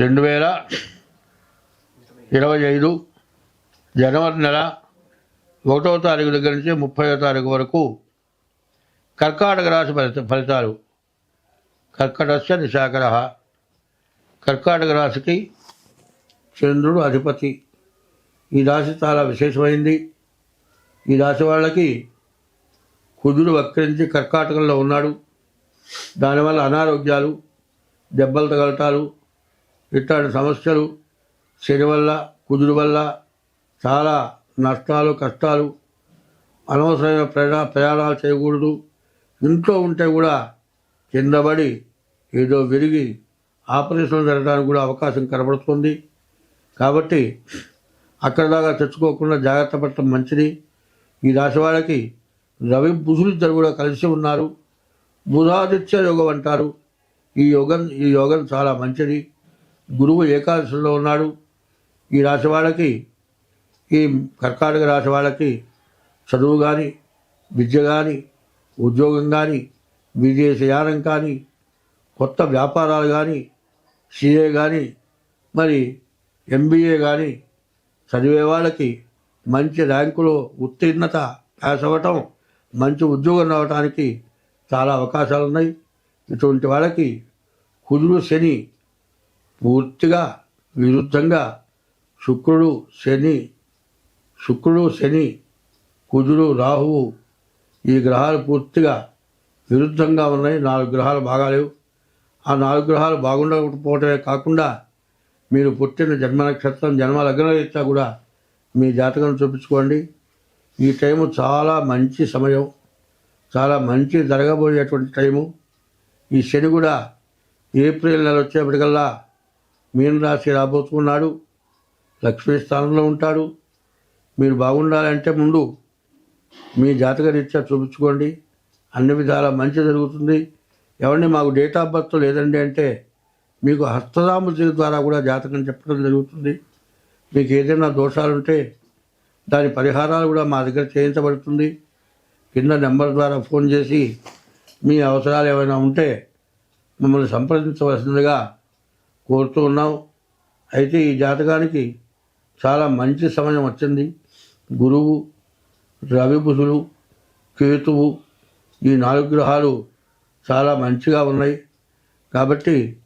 రెండు వేల ఇరవై ఐదు జనవరి నెల ఒకటవ తారీఖు దగ్గర నుంచి ముప్పైవ తారీఖు వరకు కర్కాటక రాశి ఫలిత ఫలితాలు. కర్కటస్య నిశాకర కర్కాటక రాశికి చంద్రుడు అధిపతి. ఈ రాశి చాలా విశేషమైంది. ఈ రాశి వాళ్ళకి కుజుడు వక్రించి కర్కాటకంలో ఉన్నాడు. దానివల్ల అనారోగ్యాలు దెబ్బలు తగలటాలు ఇట్లాంటి సమస్యలు శని వల్ల కుజుడు వల్ల చాలా నష్టాలు కష్టాలు అనవసరమైన ప్రయాణ ప్రయాణాలు చేయకూడదు. ఇంట్లో ఉంటే కూడా కిందబడి ఏదో విరిగి ఆపరేషన్ జరగడానికి కూడా అవకాశం కనబడుతుంది. కాబట్టి అక్కడ దాకా తెచ్చుకోకుండా జాగ్రత్త పడటం మంచిది. ఈ రాశి వాళ్ళకి రవి బుధులిద్దరు కూడా కలిసి ఉన్నారు. బుధాదిత్య యోగం అంటారు. ఈ యోగం ఈ యోగం చాలా మంచిది. గురువు ఏకాదశిలో ఉన్నాడు. ఈ రాశి వాళ్ళకి ఈ కర్కాటక రాశి వాళ్ళకి చదువు కానీ విద్య కానీ ఉద్యోగం కానీ విదేశయానం కానీ కొత్త వ్యాపారాలు కానీ సిఏ కానీ మరి ఎంబీఏ కానీ చదివే వాళ్ళకి మంచి ర్యాంకులో ఉత్తీర్ణత పాస్ అవ్వటం మంచి ఉద్యోగం రావడానికి చాలా అవకాశాలు ఉన్నాయి ఇటువంటి వాళ్ళకి కుదురు శని పూర్తిగా విరుద్ధంగా శుక్రుడు శని శుక్రుడు శని కుజుడు రాహువు ఈ గ్రహాలు పూర్తిగా విరుద్ధంగా ఉన్నాయి. నాలుగు గ్రహాలు బాగాలేవు. ఆ నాలుగు గ్రహాలు బాగుండకపోవటమే కాకుండా మీరు పుట్టిన జన్మ నక్షత్రం జన్మ లగ్నరీత్యా కూడా మీ జాతకం చూపించుకోండి. ఈ టైము చాలా మంచి సమయం. చాలా మంచి జరగబోయేటువంటి టైము. ఈ శని కూడా ఏప్రిల్ నెల వచ్చేప్పటికల్లా మీనరాశి రాబోతున్నాడు లక్ష్మీ స్థానంలో ఉంటాడు. మీరు బాగుండాలంటే ముందు మీ జాతక రీత్యా చూపించుకోండి. అన్ని విధాల మంచి జరుగుతుంది. ఎవరిని మాకు డేట్ ఆఫ్ బర్త్ లేదండి అంటే మీకు హస్తదాముద్రి ద్వారా కూడా జాతకం చెప్పడం జరుగుతుంది. మీకు ఏదైనా దోషాలుంటే దాని పరిహారాలు కూడా మా దగ్గర చేయించబడుతుంది. కింద నెంబర్ ద్వారా ఫోన్ చేసి మీ అవసరాలు ఏమైనా ఉంటే మమ్మల్ని సంప్రదించవలసిందిగా కోరుతూ ఉన్నాం. అయితే ఈ జాతకానికి చాలా మంచి సమయం వచ్చింది. గురువు రవి కేతువు ఈ నాలుగు గ్రహాలు చాలా మంచిగా ఉన్నాయి. కాబట్టి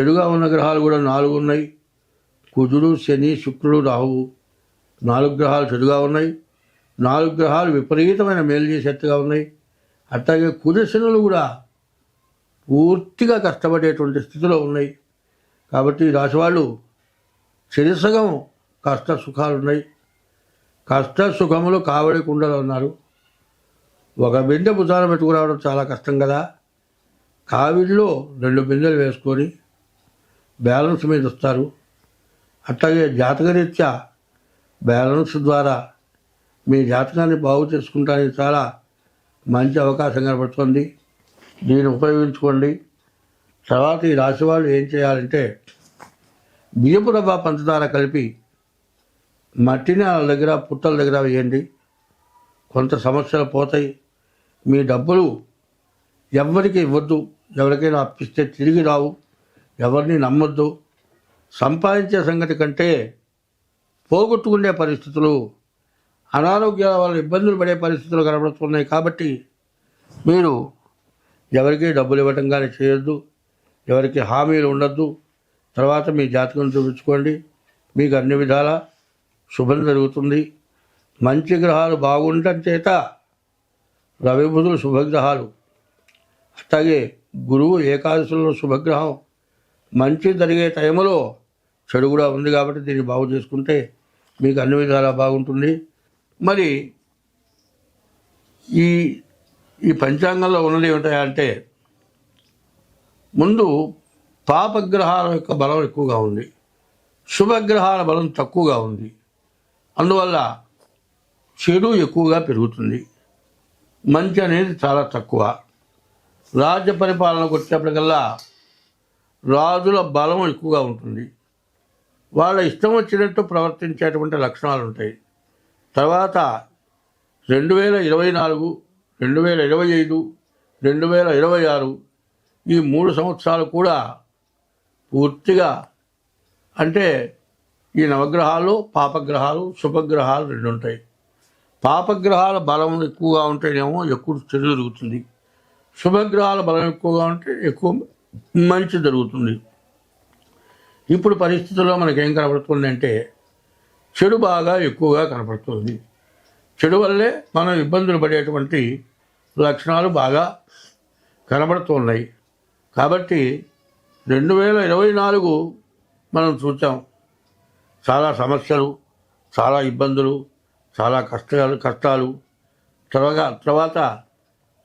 చెడుగా ఉన్న గ్రహాలు కూడా నాలుగు ఉన్నాయి. కుజుడు శని శుక్రుడు రాహువు నాలుగు గ్రహాలు చెడుగా ఉన్నాయి. నాలుగు గ్రహాలు విపరీతమైన మేలు చేసేట్టుగా ఉన్నాయి. అట్లాగే కుజశనులు కూడా పూర్తిగా కష్టపడేటువంటి స్థితిలో ఉన్నాయి. కాబట్టి ఈ రాశివాళ్ళు చిరసగం కష్ట సుఖాలు ఉన్నాయి. కష్ట సుఖములు కావడి కుండలు ఉన్నారు. ఒక బిందె భుజాన పెట్టుకురావడం చాలా కష్టం కదా. కావిడిలో రెండు బిందెలు వేసుకొని బ్యాలెన్స్ మీద వస్తారు. అట్లాగే జాతకరీత్యా బ్యాలెన్స్ ద్వారా మీ జాతకాన్ని బాగు చేసుకుంటానికి చాలా మంచి అవకాశం కనబడుతుంది. దీన్ని ఉపయోగించుకోండి. తర్వాత ఈ రాశి వాళ్ళు ఏం చేయాలంటే బియ్యపు రవ్వ పంచదార కలిపి మట్టిని వాళ్ళ దగ్గర పుట్టల దగ్గర వేయండి. కొంత సమస్యలు పోతాయి. మీ డబ్బులు ఎవరికి ఇవ్వద్దు. ఎవరికైనా అప్పిస్తే తిరిగి రావు. ఎవరిని నమ్మొద్దు. సంపాదించే సంగతి కంటే పోగొట్టుకునే పరిస్థితులు అనారోగ్యాల వల్ల ఇబ్బందులు పడే పరిస్థితులు కనబడుతున్నాయి కాబట్టి మీరు ఎవరికి డబ్బులు ఇవ్వటం కానీ చేయొద్దు. ఎవరికి హామీలు ఉండొద్దు. తర్వాత మీ జాతకం చూపించుకోండి. మీకు అన్ని విధాల శుభం జరుగుతుంది. మంచి గ్రహాలు బాగుండటం చేత రవి బుధులు శుభగ్రహాలు. అట్లాగే గురువు ఏకాదశిలో శుభగ్రహం మంచి జరిగే టైంలో చెడు కూడా ఉంది కాబట్టి దీన్ని బాగు చేసుకుంటే మీకు అన్ని విధాలా బాగుంటుంది. మరి ఈ ఈ పంచాంగంలో ఉన్నది ఏమిటంటే ముందు పాపగ్రహాల యొక్క బలం ఎక్కువగా ఉంది. శుభగ్రహాల బలం తక్కువగా ఉంది. అందువల్ల చెడు ఎక్కువగా పెరుగుతుంది. మంచి అనేది చాలా తక్కువ. రాజ్య పరిపాలనకు వచ్చేప్పటికల్లా రాజుల బలం ఎక్కువగా ఉంటుంది. వాళ్ళ ఇష్టం వచ్చినట్టు ప్రవర్తించేటువంటి లక్షణాలు ఉంటాయి. తర్వాత రెండు వేల ఇరవై నాలుగు రెండు వేల ఇరవై ఐదు రెండు వేల ఇరవై ఆరు ఈ మూడు సంవత్సరాలు కూడా పూర్తిగా అంటే ఈ నవగ్రహాలు పాపగ్రహాలు శుభగ్రహాలు రెండు ఉంటాయి. పాపగ్రహాల బలం ఎక్కువగా ఉంటేనేమో ఎక్కువ చెడు జరుగుతుంది. శుభగ్రహాల బలం ఎక్కువగా ఉంటే ఎక్కువ మంచి జరుగుతుంది. ఇప్పుడు పరిస్థితుల్లో మనకేం కనబడుతుంది అంటే చెడు బాగా ఎక్కువగా కనపడుతుంది చెడు వల్లే మనం ఇబ్బందులు పడేటువంటి లక్షణాలు బాగా కనబడుతున్నాయి. కాబట్టి రెండు వేల ఇరవై నాలుగు మనం చూసాం చాలా సమస్యలు చాలా ఇబ్బందులు చాలా కష్టాలు కష్టాలు. తర్వాత తర్వాత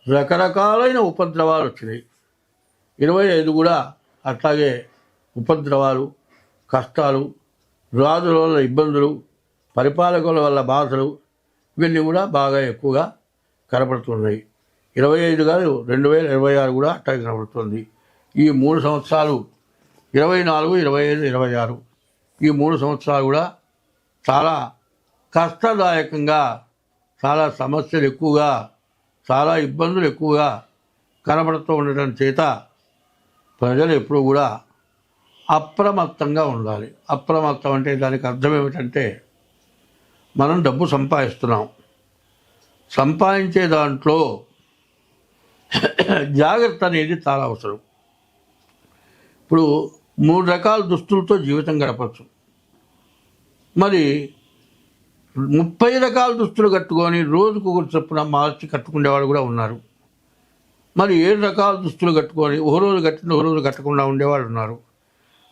రకరకాలైన ఉపద్రవాలు వచ్చినాయి. ఇరవై ఐదు కూడా అట్లాగే ఉపద్రవాలు కష్టాలు రాజుల వల్ల ఇబ్బందులు పరిపాలకుల వల్ల బాధలు ఇవన్నీ కూడా బాగా ఎక్కువగా కనపడుతున్నాయి. ఇరవై ఐదు కాదు రెండు వేల ఇరవై ఆరు కూడా అట్లాగే కనపడుతుంది. ఈ మూడు సంవత్సరాలు ఇరవై నాలుగు ఇరవై ఐదు ఇరవై ఆరు. ఈ మూడు సంవత్సరాలు కూడా చాలా కష్టదాయకంగా చాలా సమస్యలు ఎక్కువగా చాలా ఇబ్బందులు ఎక్కువగా కనబడుతూ ఉండటం చేత ప్రజలు ఎప్పుడు కూడా అప్రమత్తంగా ఉండాలి. అప్రమత్తం అంటే దానికి అర్థం ఏమిటంటే మనం డబ్బు సంపాదిస్తున్నాం. సంపాదించే దాంట్లో జాగ్రత్త అనేది చాలా అవసరం. ఇప్పుడు మూడు రకాల దుస్తులతో జీవితం గడపచ్చు. మరి ముప్పై రకాల దుస్తులు కట్టుకొని రోజుకు ఒకటి చొప్పున మార్చి కట్టుకునేవాళ్ళు కూడా ఉన్నారు. మరి ఏడు రకాల దుస్తులు కట్టుకొని ఓ రోజు కట్టిన ఓ రోజు కట్టకుండా ఉండేవాళ్ళు ఉన్నారు.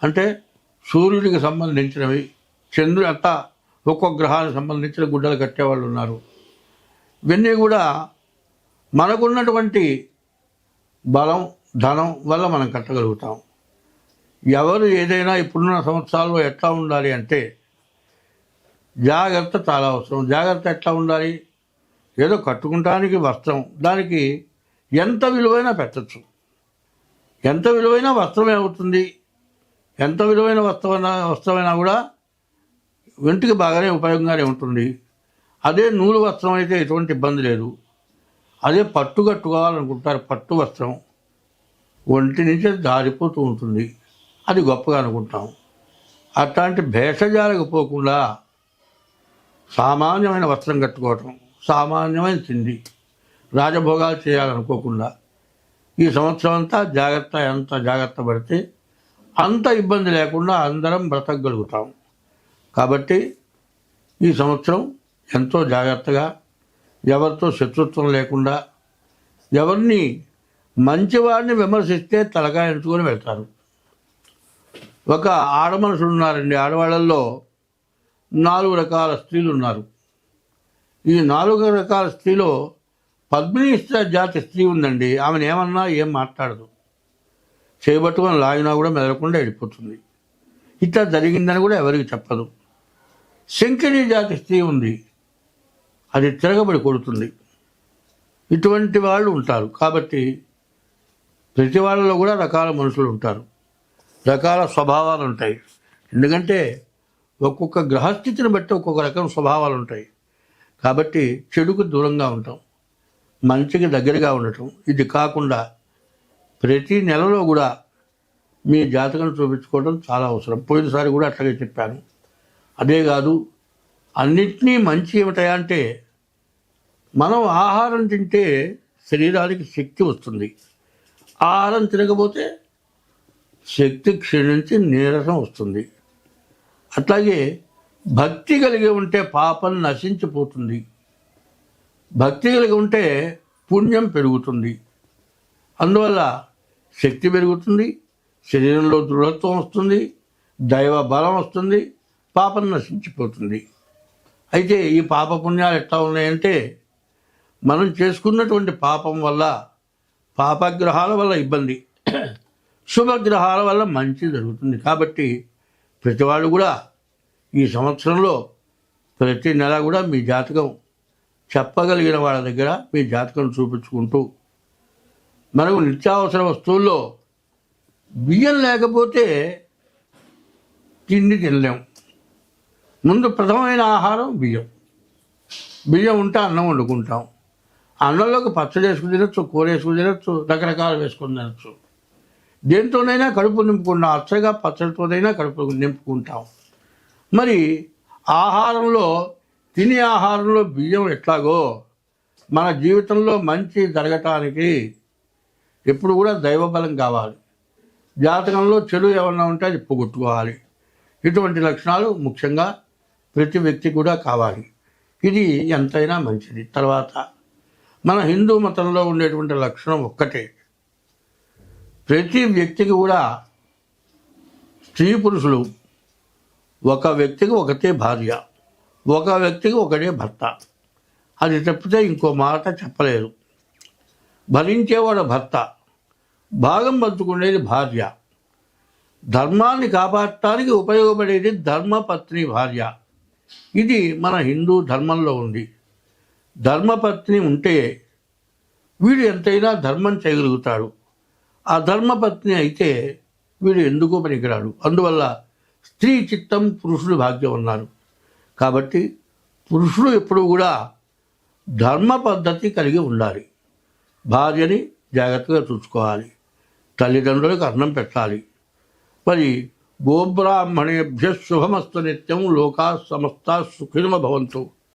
అంటే సూర్యుడికి సంబంధించినవి చంద్రుడు అంతా ఒక్కొక్క గ్రహానికి సంబంధించిన గుడ్డలు కట్టేవాళ్ళు ఉన్నారు. ఇవన్నీ కూడా మనకున్నటువంటి బలం ధనం వల్ల మనం కట్టగలుగుతాం. ఎవరు ఏదైనా ఇప్పుడున్న సంవత్సరాల్లో ఎట్లా ఉండాలి అంటే జాగ్రత్త చాలా అవసరం. జాగ్రత్త ఎట్లా ఉండాలి? ఏదో కట్టుకుంటానికి వస్త్రం. దానికి ఎంత విలువైనా పెట్టచ్చు. ఎంత విలువైన వస్త్రమే అవుతుంది ఎంత విలువైన వస్త్రమైన వస్త్రమైనా కూడా వెంటికి బాగానే ఉపయోగంగానే ఉంటుంది. అదే నూలు వస్త్రం అయితే ఎటువంటి ఇబ్బంది లేదు. అదే పట్టు కట్టుకోవాలనుకుంటారు పట్టు వస్త్రం ఒంటి నుంచి జారిపోతూ ఉంటుంది. అది గొప్పగా అనుకుంటాం. అట్లాంటి భేషజాలకు పోకుండా సామాన్యమైన వస్త్రం కట్టుకోవటం సామాన్యమైన తిండి రాజభోగాలు చేయాలనుకోకుండా ఈ సంవత్సరం అంతా జాగ్రత్త ఎంత జాగ్రత్త పడితే అంత ఇబ్బంది లేకుండా అందరం బ్రతకగలుగుతాం. కాబట్టి ఈ సంవత్సరం ఎంతో జాగ్రత్తగా ఎవరితో శత్రుత్వం లేకుండా ఎవరిని మంచివాడిని విమర్శిస్తే తలకాయ ఎంచుకొని వెళ్తారు. ఒక ఆడ మనుషులు ఉన్నారండి. ఆడవాళ్ళల్లో నాలుగు రకాల స్త్రీలు ఉన్నారు. ఈ నాలుగు రకాల స్త్రీలో పద్మిని జాతి స్త్రీ ఉందండి. ఆమెను ఏమన్నా ఏం మాట్లాడదు. చేయబట్టుకొని లాగినా కూడా మెదలకుండా వెళ్ళిపోతుంది. ఇట్లా జరిగిందని కూడా ఎవరికి చెప్పదు. శంకరి జాతి స్త్రీ ఉంది. అది తిరగబడి కొడుతుంది. ఇటువంటి వాళ్ళు ఉంటారు. కాబట్టి ప్రతి వాళ్ళలో కూడా రకాల మనుషులు ఉంటారు. రకాల స్వభావాలు ఉంటాయి ఎందుకంటే ఒక్కొక్క గ్రహస్థితిని బట్టి ఒక్కొక్క రకం స్వభావాలు ఉంటాయి కాబట్టి చెడుకు దూరంగా ఉంటాం. మంచికి దగ్గరగా ఉండటం. ఇది కాకుండా ప్రతి నెలలో కూడా మీ జాతకం చూపించుకోవడం చాలా అవసరం. పోయినసారి కూడా అట్లాగే చెప్పాను. అదే కాదు అన్నిటినీ మంచి ఏమిటాయా అంటే మనం ఆహారం తింటే శరీరానికి శక్తి వస్తుంది. ఆహారం తినకపోతే శక్తి క్షీణించి నీరసం వస్తుంది. అట్లాగే భక్తి కలిగి ఉంటే పాపం నశించిపోతుంది. భక్తి కలిగి ఉంటే పుణ్యం పెరుగుతుంది. అందువల్ల శక్తి పెరుగుతుంది శరీరంలో దృఢత్వం వస్తుంది దైవ బలం వస్తుంది పాపం నశించిపోతుంది. అయితే ఈ పాప పుణ్యాలు ఎట్లా ఉన్నాయంటే మనం చేసుకున్నటువంటి పాపం వల్ల పాపగ్రహాల వల్ల ఇబ్బంది. శుభగ్రహాల వల్ల మంచి జరుగుతుంది. కాబట్టి ప్రతివాడు కూడా ఈ సంవత్సరంలో ప్రతి నెల కూడా మీ జాతకం చెప్పగలిగిన వాళ్ళ దగ్గర మీ జాతకం చూపించుకుంటూ మనకు నిత్యావసర వస్తువుల్లో బియ్యం లేకపోతే తిండి తినలేం. ముందు ప్రథమమైన ఆహారం బియ్యం. బియ్యం ఉంటే అన్నం వండుకుంటాం. అన్నంలోకి పచ్చడి వేసుకుని తినచ్చు కూర వేసుకుని తినచ్చు రకరకాలు వేసుకుని తినచ్చు. దేంతోనైనా కడుపు నింపుకుంటాం అచ్చగా పచ్చడితోనైనా కడుపు నింపుకుంటాం. మరి ఆహారంలో తినే ఆహారంలో బియ్యం ఎట్లాగో మన జీవితంలో మంచి జరగటానికి ఎప్పుడు కూడా దైవబలం కావాలి. జాతకంలో చెడు ఏమన్నా ఉంటే అది పోగొట్టుకోవాలి. ఇటువంటి లక్షణాలు ముఖ్యంగా ప్రతి వ్యక్తి కూడా కావాలి. ఇది ఎంతైనా మంచిది. తర్వాత మన హిందూ మతంలో ఉండేటువంటి లక్షణం ఒక్కటే. ప్రతి వ్యక్తికి కూడా స్త్రీ పురుషులు ఒక వ్యక్తికి ఒకటే భార్య ఒక వ్యక్తికి ఒకటే భర్త. అది తప్పితే ఇంకో మాట చెప్పలేరు. భరించేవాడు భర్త భాగం పంచుకునేది భార్య. ధర్మాన్ని కాపాడటానికి ఉపయోగపడేది ధర్మపత్ని భార్య. ఇది మన హిందూ ధర్మంలో ఉంది. ధర్మపత్ని ఉంటే వీడు ఎంతైనా ధర్మం చేయగలుగుతాడు. ఆ ధర్మపత్ని అయితే వీడు ఎందుకు పనికిరాడు. అందువల్ల స్త్రీ చిత్తం పురుషుడు భాగ్యం ఉన్నారు కాబట్టి పురుషుడు ఎప్పుడు కూడా ధర్మ పద్ధతి కలిగి ఉండాలి. భార్యని జాగ్రత్తగా చూసుకోవాలి. తల్లిదండ్రులకు అన్నం పెట్టాలి. మరి గోబ్రాహ్మణేభ్య శుభమస్తు నిత్యం లోకా సమస్త సుఖినమ భవంతు.